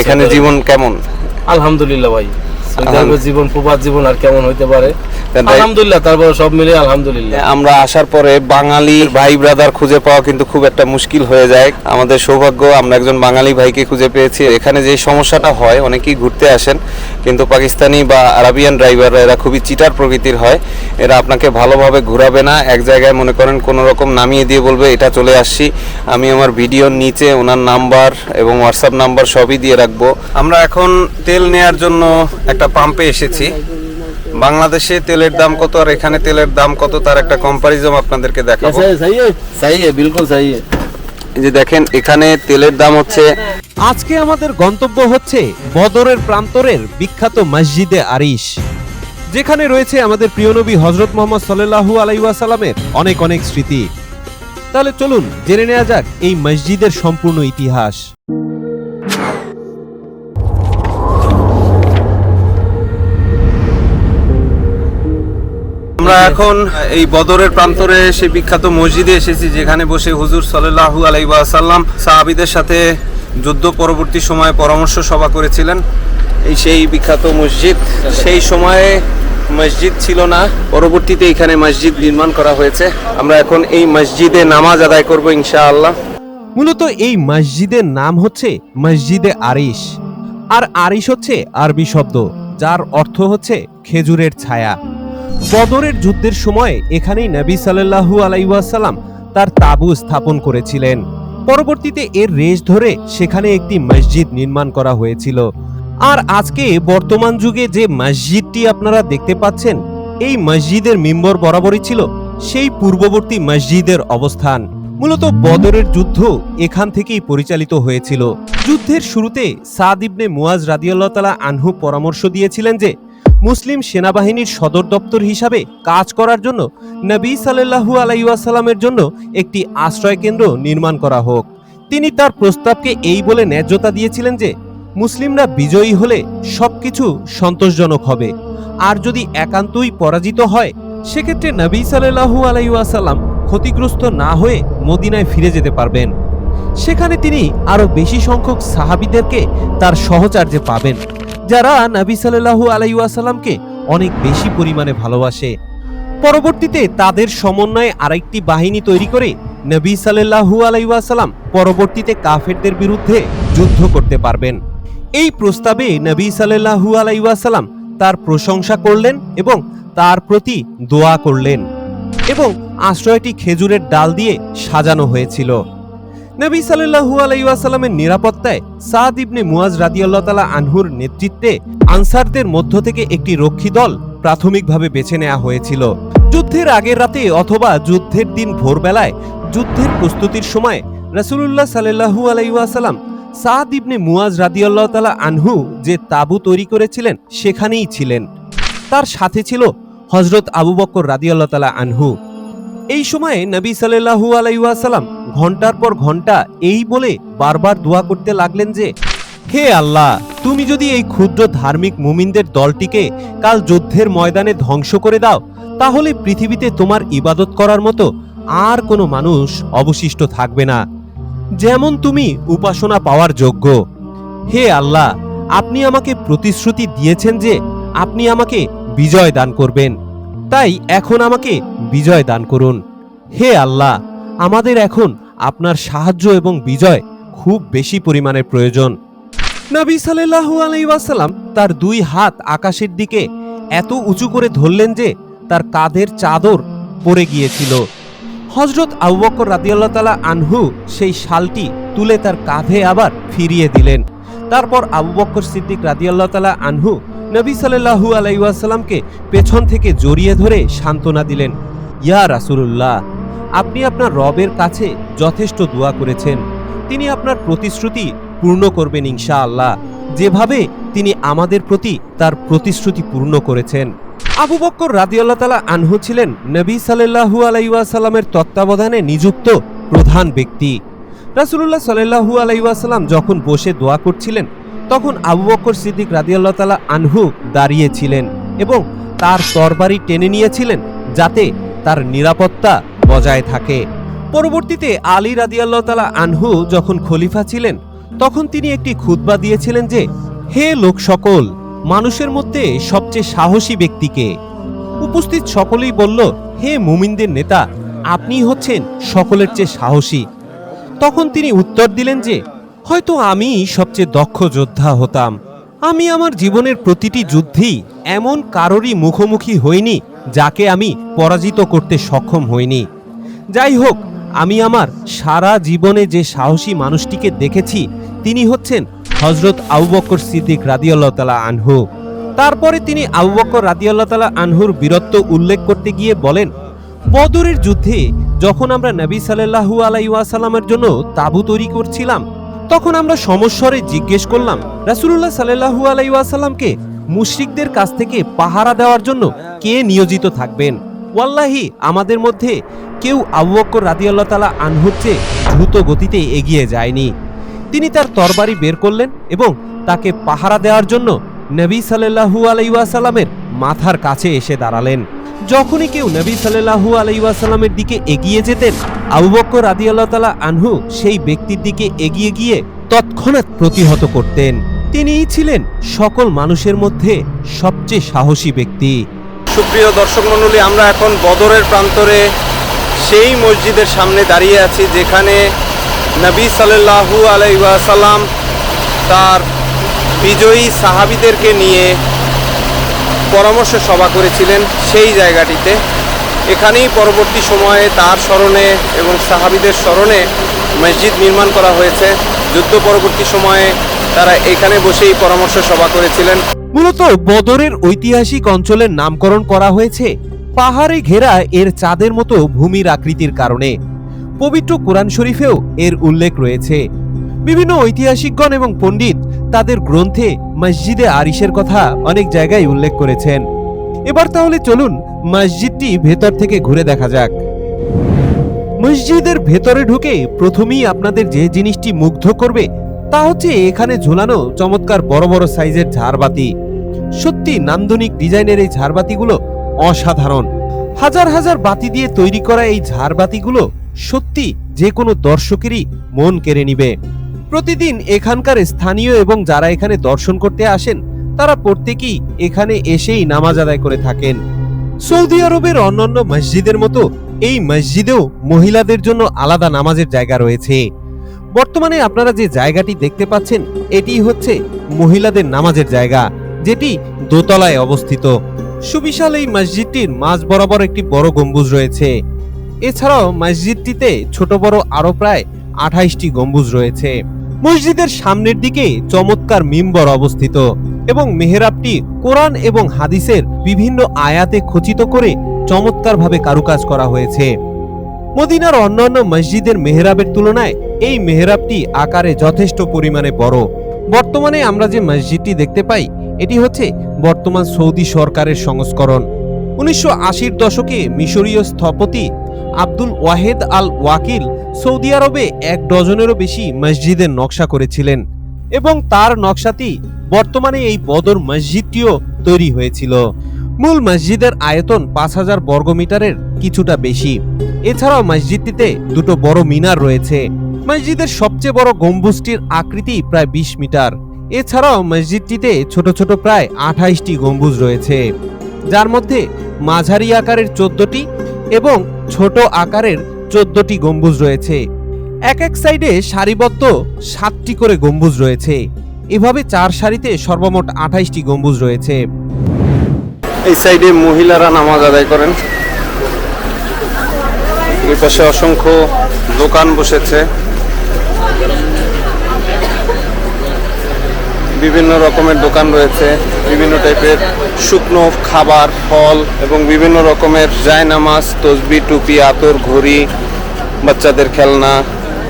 এখানে জীবন কেমন আলহামদুলিল্লাহ ভাই। জীবন প্রবাদ জীবন আর কেমন হইতে পারে। আলহামদুলিল্লাহ তারপর সব মিলে আলহামদুলিল্লাহ। আমরা আসার পরে বাঙালি ভাই ব্রাদার খুঁজে পাওয়া কিন্তু খুব একটা মুশকিল হয়ে যায়। আমাদের সৌভাগ্য আমরা একজন বাঙালি ভাইকে খুঁজে পেয়েছি। এখানে যে সমস্যাটা হয় অনেকেই ঘুরতে আসেন কিন্তু পাকিস্তানি বা আরাবিয়ান ড্রাইভাররা এরা খুবই চিটার প্রকৃতির হয়। এরা আপনাকে ভালোভাবে ঘোরাবে না এক জায়গায় মনে করেন কোনো রকম নামিয়ে দিয়ে বলবে এটা চলে আসছি। আমি আমার ভিডিওর নিচে ওনার নাম্বার এবং হোয়াটসঅ্যাপ নাম্বার সবই দিয়ে রাখব। আমরা এখন তেল নেয়ার জন্য একটা পাম্পে এসেছি। বাংলাদেশে তেলের দাম কত আর এখানে তেলের দাম কত তার একটা কম্পারিজম আপনাদেরকে দেখাবো। বিলকুল যে দেখেন এখানে তেলের দাম হচ্ছে আজকে আমাদের গন্তব্য হচ্ছে বদরের প্রান্তরের বিখ্যাত মসজিদে আরিশ যেখানে রয়েছে আমাদের প্রিয় নবী হজরত মোহাম্মদ সাল্লু আলাইসালামের অনেক অনেক স্মৃতি। তাহলে চলুন জেনে নেওয়া যাক এই মসজিদের সম্পূর্ণ ইতিহাস। আমরা এখন এই বদরের প্রান্তরে সেই বিখ্যাত মসজিদে এসেছি, যেখানে বসে হুজুর সাল্লাল্লাহু আলাইহি ওয়াসাল্লাম সাহাবীদের সাথে যুদ্ধ পরবর্তী সময়ে পরামর্শ সভা করেছিলেন। এই সেই বিখ্যাত মসজিদ, সেই সময়ে মসজিদ ছিল না, পরবর্তীতে এখানে মসজিদ নির্মাণ করা হয়েছে। আমরা এখন এই মসজিদে নামাজ আদায় করব ইনশাআল্লাহ। মূলত এই মসজিদের নাম হচ্ছে মসজিদে আরিশ, আর আরিশ হচ্ছে আরবি শব্দ, যার অর্থ হচ্ছে খেজুরের ছায়া। বদরের যুদ্ধের সময় এখানেই নবী সাল্লাল্লাহু আলাইসাল্লাম তার তাবু স্থাপন করেছিলেন। পরবর্তীতে এর রেশ ধরে সেখানে একটি মসজিদ নির্মাণ করা হয়েছিল। আর আজকে বর্তমান যুগে যে মসজিদটি আপনারা দেখতে পাচ্ছেন, এই মসজিদের মিম্বর বরাবরই ছিল সেই পূর্ববর্তী মসজিদের অবস্থান। মূলত বদরের যুদ্ধ এখান থেকেই পরিচালিত হয়েছিল। যুদ্ধের শুরুতে সাদ ইবনে মুয়াজ রাদিয়াল্লাহ তালা আনহু পরামর্শ দিয়েছিলেন যে মুসলিম সেনাবাহিনীর সদর দপ্তর হিসাবে কাজ করার জন্য নবী সাল্লাল্লাহু আলাইসাল্লামের জন্য একটি আশ্রয় কেন্দ্র নির্মাণ করা হোক। তিনি তার প্রস্তাবকে এই বলে ন্যায্যতা দিয়েছিলেন যে, মুসলিমরা বিজয়ী হলে সবকিছু সন্তোষজনক হবে। আর যদি একান্তই পরাজিত হয়, সেক্ষেত্রে নবী সাল্লাল্লাহু আলাইসাল্লাম ক্ষতিগ্রস্ত না হয়ে মদিনায় ফিরে যেতে পারবেন। সেখানে তিনি আরও বেশি সংখ্যক সাহাবিদেরকে তার সহচার্যে পাবেন। যারা নবী সাল্লাল্লাহু আলাইসাল্লামকে অনেক বেশি পরিমাণে ভালোবাসে। পরবর্তীতে তাদের সমন্বয়ে আরেকটি বাহিনী তৈরি করে নবী সাল্লাল্লাহু আলাইসাল্লাম পরবর্তীতে কাফেরদের বিরুদ্ধে যুদ্ধ করতে পারবেন। এই প্রস্তাবে নবী সাল্লাল্লাহু আলাইসাল্লাম তার প্রশংসা করলেন এবং তার প্রতি দোয়া করলেন এবং আশ্রয়টি খেজুরের ডাল দিয়ে সাজানো হয়েছিল। নবী সাল্লাল্লাহু আলাইসাল্লামের নিরাপত্তায় সাদ ইবনে মুয়াজ রাদিয়াল্লাহ তালা আনহুর নেতৃত্বে আনসারদের মধ্য থেকে একটি রক্ষী দল প্রাথমিকভাবে বেছে নেওয়া হয়েছিল। যুদ্ধের আগের রাতে অথবা যুদ্ধের দিন ভোরবেলায় যুদ্ধের প্রস্তুতির সময় রাসূলুল্লাহ সাল্লাল্লাহু আলাইসাল্লাম সাদ ইবনে মুয়াজ রাদিয়াল্লাহ তালা আনহু যে তাবু তৈরি করেছিলেন সেখানেই ছিলেন। তার সাথে ছিল হজরত আবু বকর রাদিয়াল্লাহ তালা আনহু। এই সময়ে নবী সাল্লাল্লাহু আলাইসাল্লাম ঘণ্টার পর ঘণ্টা এই বলে বারবার দোয়া করতে লাগলেন যে, হে আল্লাহ, তুমি যদি এই ক্ষুদ্র ধার্মিক মুমিনদের দলটিকে কাল যুদ্ধের ময়দানে ধ্বংস করে দাও, তাহলে পৃথিবীতে তোমার ইবাদত করার মতো আর কোনো মানুষ অবশিষ্ট থাকবে না। যেমন তুমি উপাসনা পাওয়ার যোগ্য। হে আল্লাহ, আপনি আমাকে প্রতিশ্রুতি দিয়েছেন যে, আপনি আমাকে বিজয় দান করবেন। তাই এখন আমাকে বিজয় দান করুন। হে আল্লাহ, আমাদের এখন আপনার সাহায্য এবং বিজয় খুব বেশি পরিমাণে প্রয়োজন। নবী সাল্লাল্লাহু আলাইহি ওয়াসাল্লাম তার দুই হাত আকাশের দিকে এত উঁচু করে ধরলেন যে তার কাঁধের চাদর পড়ে গিয়েছিল। হজরত আবু বকর রাদিয়াল্লাহ তাআলা আনহু সেই শালটি তুলে তার কাঁধে আবার ফিরিয়ে দিলেন। তারপর আবু বকর সিদ্দিক রাদিয়াল্লাহ তাআলা আনহু নবী সাল্লাল্লাহু আলাইহি ওয়াসাল্লামকে পেছন থেকে জড়িয়ে ধরে সান্ত্বনা দিলেন, ইয়া রাসূলুল্লাহ, আপনি আপনার রবের কাছে যথেষ্ট দোয়া করেছেন। তিনি আপনার প্রতিশ্রুতি পূর্ণ করবেন ইনশাআল্লাহ। যেভাবে তিনি আমাদের প্রতি তার প্রতিশ্রুতি পূর্ণ করেছেন। আবু বক্কর রাদিয়াল্লাহ তালা আনহু ছিলেন নবী সাল্লাল্লাহু আলাইসাল্লামের তত্ত্বাবধানে নিযুক্ত প্রধান ব্যক্তি। রাসূলুল্লাহ সাল্লাল্লাহু আলাইসাল্লাম যখন বসে দোয়া করছিলেন তখন আবু বক্কর সিদ্দিক রাদিয়াল্লাহ তালা আনহু দাঁড়িয়েছিলেন এবং তার তরবারি টেনে নিয়েছিলেন যাতে তার নিরাপত্তা বজায় থাকে। পরবর্তীতে আলী রাদিয়াল্লাহ তালা আনহু যখন খলিফা ছিলেন, তখন তিনি একটি খুতবা দিয়েছিলেন যে, হে লোক সকল, মানুষের মধ্যে সবচেয়ে সাহসী ব্যক্তিকে? উপস্থিত সকলেই বলল, হে মুমিনদের নেতা আপনি হচ্ছেন সকলের চেয়ে সাহসী। তখন তিনি উত্তর দিলেন যে হয়তো আমি সবচেয়ে দক্ষ যোদ্ধা হতাম। আমি আমার জীবনের প্রতিটি যুদ্ধেই এমন কারোরই মুখোমুখি হইনি যাকে আমি পরাজিত করতে সক্ষম হইনি। যাই হোক, আমি আমার সারা জীবনে যে সাহসী মানুষটিকে দেখেছি, তিনি হচ্ছেন হজরত আবু বকর সিদ্দিক রাদিয়াল্লাহ তালা আনহু। তারপরে তিনি আবু বকর রাদিয়াল্লাহ তালা আনহুর বীরত্ব উল্লেখ করতে গিয়ে বলেন, বদরের যুদ্ধে যখন আমরা নবী সাল্লাল্লাহু আলাইসাল্লামের জন্য তাবু তৈরি করছিলাম তখন আমরা সমস্বরে জিজ্ঞেস করলাম, রাসূলুল্লাহ সাল্লাল্লাহু আলাইসাল্লামকে মুশরিকদের কাছ থেকে পাহারা দেওয়ার জন্য কে নিয়োজিত থাকবেন? ওয়াল্লাহি, আমাদের মধ্যে কেউ আবু বকর রাদিয়াল্লাহ তালা আনহুর চেয়ে দ্রুত গতিতে এগিয়ে যায়নি। তিনি তার তরবারি বের করলেন এবং তাকে পাহারা দেওয়ার জন্য নবী সাল্লাল্লাহু আলাইসাল্লামের মাথার কাছে এসে দাঁড়ালেন। যখনই কেউ নবী সাল্লাল্লাহু আলাইসাল্লামের দিকে এগিয়ে যেতেন, আবু বকর রাদিয়াল্লাহ তালা আনহু সেই ব্যক্তির দিকে এগিয়ে গিয়ে তৎক্ষণাৎ প্রতিহত করতেন। তিনিই ছিলেন সকল মানুষের মধ্যে সবচেয়ে সাহসী ব্যক্তি। সুপ্রিয় দর্শক মণ্ডলী, আমরা এখন বদরের প্রান্তরে সেই মসজিদের সামনে দাঁড়িয়ে আছি, যেখানে নবী সাল্লাল্লাহু আলাইসাল্লাম তার বিজয়ী সাহাবিদেরকে নিয়ে পরামর্শ সভা করেছিলেন সেই জায়গাটিতে। এখানেই পরবর্তী সময়ে তার স্মরণে এবং সাহাবিদের স্মরণে মসজিদ নির্মাণ করা হয়েছে। যুদ্ধ পরবর্তী সময়ে তারা এখানে বসেই পরামর্শ সভা করেছিলেন। মূলত বদরের ঐতিহাসিক অঞ্চলের নামকরণ করা হয়েছে পাহাড়ে ঘেরা এর চাঁদের মতো ভূমির আকৃতির কারণে। পবিত্র কোরআন শরীফেও এর উল্লেখ রয়েছে। বিভিন্ন ঐতিহাসিকগণ এবং পণ্ডিত তাদের গ্রন্থে মসজিদে আরিসের কথা অনেক জায়গায় উল্লেখ করেছেন। এবার তাহলে চলুন মসজিদটি ভেতর থেকে ঘুরে দেখা যাক। মসজিদের ভেতরে ঢুকে প্রথমেই আপনাদের যে জিনিসটি মুগ্ধ করবে, তা হচ্ছে এখানে ঝোলানো চমৎকার বড় বড় সাইজের ঝাড়বাতি। সত্যি নান্দনিক ডিজাইনের এই ঝাড়বাতিগুলো অসাধারণ। হাজার হাজার বাতি দিয়ে তৈরি করা এই ঝাড়বাতিগুলো সত্যি যে কোনো দর্শকেরই মন কেড়ে নিবে। প্রতিদিন এখানকার স্থানীয় এবং যারা এখানে দর্শন করতে আসেন, তারা প্রত্যেকেই এখানে এসেই নামাজ আদায় করে থাকেন। সৌদি আরবের অন্যান্য মসজিদের মতো এই মসজিদেও মহিলাদের জন্য আলাদা নামাজের জায়গা রয়েছে। বর্তমানে আপনারা যে জায়গাটি দেখতে পাচ্ছেন, এটি হচ্ছে মহিলাদের নামাজের জায়গা, যেটি দোতলায় অবস্থিত। সুবিশাল এই মসজিদটির মাঝ বরাবর একটি বড় গম্বুজ রয়েছে। এছাড়াও মসজিদটিতে ছোট বড় আরও প্রায় আঠাইশটি গম্বুজ রয়েছে। মসজিদের সামনের দিকে চমৎকার মিম্বর অবস্থিত এবং মেহরাবটি কোরআন এবং হাদিসের বিভিন্ন আয়াতে খচিত করে চমৎকারভাবে কারুকাজ করা হয়েছে। মদিনার অন্যান্য মসজিদের মেহরাবের তুলনায় এই মেহরাবটি আকারে যথেষ্ট পরিমাণে বড়। বর্তমানে আমরা যে মসজিদটি দেখতে পাই, এটি হচ্ছে বর্তমান সৌদি সরকারের সংস্করণ। উনিশশো দশকে মিশরীয় স্থপতি Abdul Wahed Al Wakil Saudi আরবে এক ডজনেরও বেশি মসজিদের নকশা করেছিলেন এবং তার নকশাটি বর্তমানে এই বদর মসজিদটিও তৈরি হয়েছিল। মূল মসজিদের আয়তন পাঁচ হাজার বর্গমিটারের কিছুটা বেশি। এছাড়াও মসজিদটিতে দুটো বড় মিনার রয়েছে। মসজিদের সবচেয়ে বড় গম্বুজটির আকৃতি প্রায় বিশ মিটার। এছাড়াও মসজিদটিতে ছোট ছোট প্রায় আঠাইশটি গম্বুজ রয়েছে। যার মধ্যে মাঝারি আকারের চোদ্দটি এবং ছোট আকারের চোদ্দটি গম্বুজ রয়েছে। এক এক সাইডে সারিবদ্ধ সাতটি করে গম্বুজ রয়েছে। এভাবে চার সারিতে সর্বমোট আঠাইশটি গম্বুজ রয়েছে। এই সাইডে মহিলারা নামাজ আদায় করেন। এই পাশে অসংখ্য দোকান বসেছে। বিভিন্ন রকমের দোকান রয়েছে, বিভিন্ন টাইপের শুকনো খাবার, ফল এবং বিভিন্ন রকমের জায়নামাজ তসবি, টুপি, আতর, ঘড়ি, বাচ্চাদের খেলনা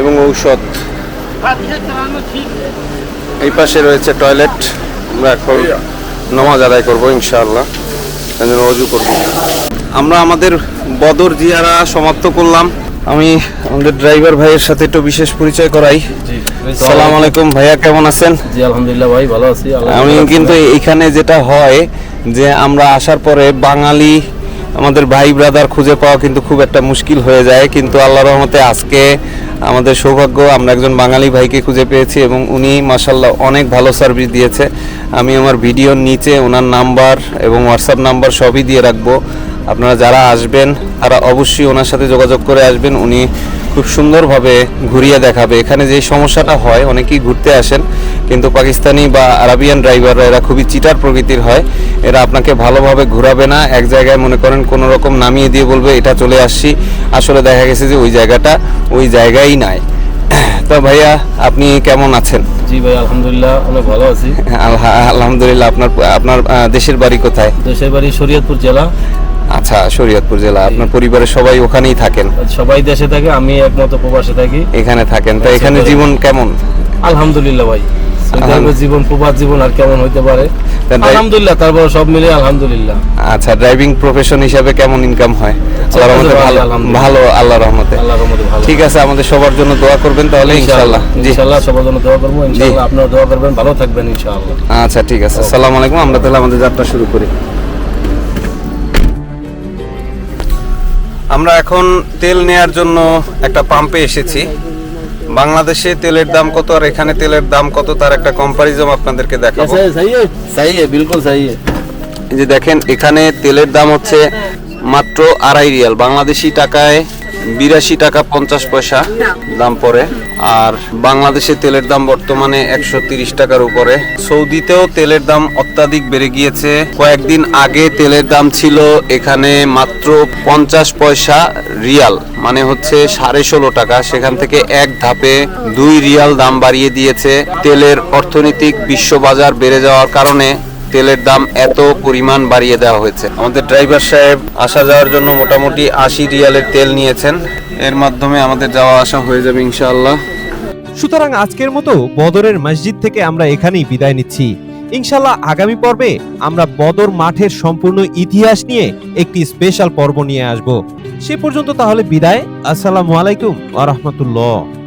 এবং ঔষধ। এই পাশে রয়েছে টয়লেট আমরা এখন নামাজ আদায় করব ইনশাআল্লাহ। অজু করব। আমরা আমাদের বদর জিয়ারা সমাপ্ত করলাম। আমি আমাদের ড্রাইভার ভাইয়ের সাথে একটু বিশেষ পরিচয় করাই। সালাম আলাইকুম। ভাইয়া কেমন আছেন? জি আলহামদুলিল্লাহ ভাই ভালো আছি আমি কিন্তু এখানে যেটা হয় যে আমরা আসার পরে বাঙালি আমাদের ভাই ব্রাদার খুঁজে পাওয়া কিন্তু খুব একটা মুশকিল হয়ে যায়। কিন্তু আল্লাহ রহমতে আজকে আমাদের সৌভাগ্য আমরা একজন বাঙালি ভাইকে খুঁজে পেয়েছি এবং উনি মাসাল্লাহ অনেক ভালো সার্ভিস দিয়েছে। আমি আমার ভিডিওর নিচে ওনার নাম্বার এবং হোয়াটসঅ্যাপ নাম্বার সবই দিয়ে রাখব। আপনারা যারা আসবেন তারা অবশ্যই ওনার সাথে যোগাযোগ করে আসবেন। উনি খুব সুন্দরভাবে ঘুরিয়ে দেখাবে। এখানে যে সমস্যাটা হয় অনেকেই ঘুরতে আসেন কিন্তু পাকিস্তানি বা আরাবিয়ান ড্রাইভাররা এরা খুবই চিটার প্রকৃতির হয়। এরা আপনাকে ভালোভাবে ঘোরাবে না। এক জায়গায় মনে করেন কোনো রকম নামিয়ে দিয়ে বলবে এটা চলে আসছি। আসলে দেখা গেছে যে ওই জায়গাটা ওই জায়গায় নাই। তো ভাইয়া আপনি কেমন আছেন? জি ভাই আলহামদুলিল্লাহ অনেক ভালো আছি। আলহামদুলিল্লাহ আপনার আপনার দেশের বাড়ি কোথায়? দেশের বাড়ি শরীয়তপুর জেলা। আচ্ছা শরীয়তপুর জেলা। আপনার পরিবারের সবাই ওখানেই থাকেন? সবাই দেশে থাকে আমি একমাত্র প্রবাসে থাকি। এখানে থাকেন। তো এখানে জীবন কেমন? আলহামদুলিল্লাহ ভাই। জীবন প্রবাস জীবন আর কেমন হইতে পারে। আলহামদুলিল্লাহ তারপর সব মিলে আলহামদুলিল্লাহ। আচ্ছা ড্রাইভিং প্রফেশন হিসাবে কেমন ইনকাম হয়? আল্লাহর রহমতে ভালো, ভালো আল্লাহর রহমতে। আল্লাহর রহমতে ঠিক আছে আমাদের সবার জন্য দোয়া করবেন তাহলে ইনশাআল্লাহ। জি। ইনশাআল্লাহ সবার জন্য দোয়া করব। ইনশাআল্লাহ আপনারা দোয়া করবেন ভালো থাকবেন ইনশাআল্লাহ। আচ্ছা ঠিক আছে। আসসালামু আলাইকুম আমরা তাহলে আমাদের যাত্রা শুরু করি। আমরা এখন তেল নেয়ার জন্য একটা পাম্পে এসেছি। বাংলাদেশে তেলের দাম কত আর এখানে তেলের দাম কত তার একটা কম্পারিজম আপনাদেরকে দেখাবো। বিলকুল যে দেখেন এখানে তেলের দাম হচ্ছে মাত্র আড়াই রিয়াল। বাংলাদেশি টাকায় বিরাশি টাকা পঞ্চাশ পয়সা দাম পড়ে। আর বাংলাদেশে তেলের দাম বর্তমানে একশো তিরিশ টাকার উপরে। সৌদিতেও তেলের দাম অত্যাধিক বেড়ে গিয়েছে। কয়েকদিন আগে তেলের দাম ছিল এখানে মাত্র পঞ্চাশ পয়সা রিয়াল মানে হচ্ছে সাড়ে ষোলো টাকা। সেখান থেকে এক ধাপে দুই রিয়াল দাম বাড়িয়ে দিয়েছে। তেলের অর্থনৈতিক বিশ্ববাজার বেড়ে যাওয়ার কারণে তেলের দাম এত পরিমাণ বাড়িয়ে দেওয়া হয়েছে। আমাদের ড্রাইভার সাহেব আসা যাওয়ার জন্য মোটামুটি আশি রিয়ালের তেল নিয়েছেন। এর মাধ্যমে আমাদের যাওয়া আসা হয়ে যাবে ইনশাআল্লাহ। সুতরাং আজকের মতো বদরের মসজিদ থেকে আমরা এখানেই বিদায় নিচ্ছি। ইনশাল্লাহ আগামী পর্বে আমরা বদর মাঠের সম্পূর্ণ ইতিহাস নিয়ে একটি স্পেশাল পর্ব নিয়ে আসব। সে পর্যন্ত তাহলে বিদায়। আসসালামু আলাইকুম আ রহমতুল্লাহ।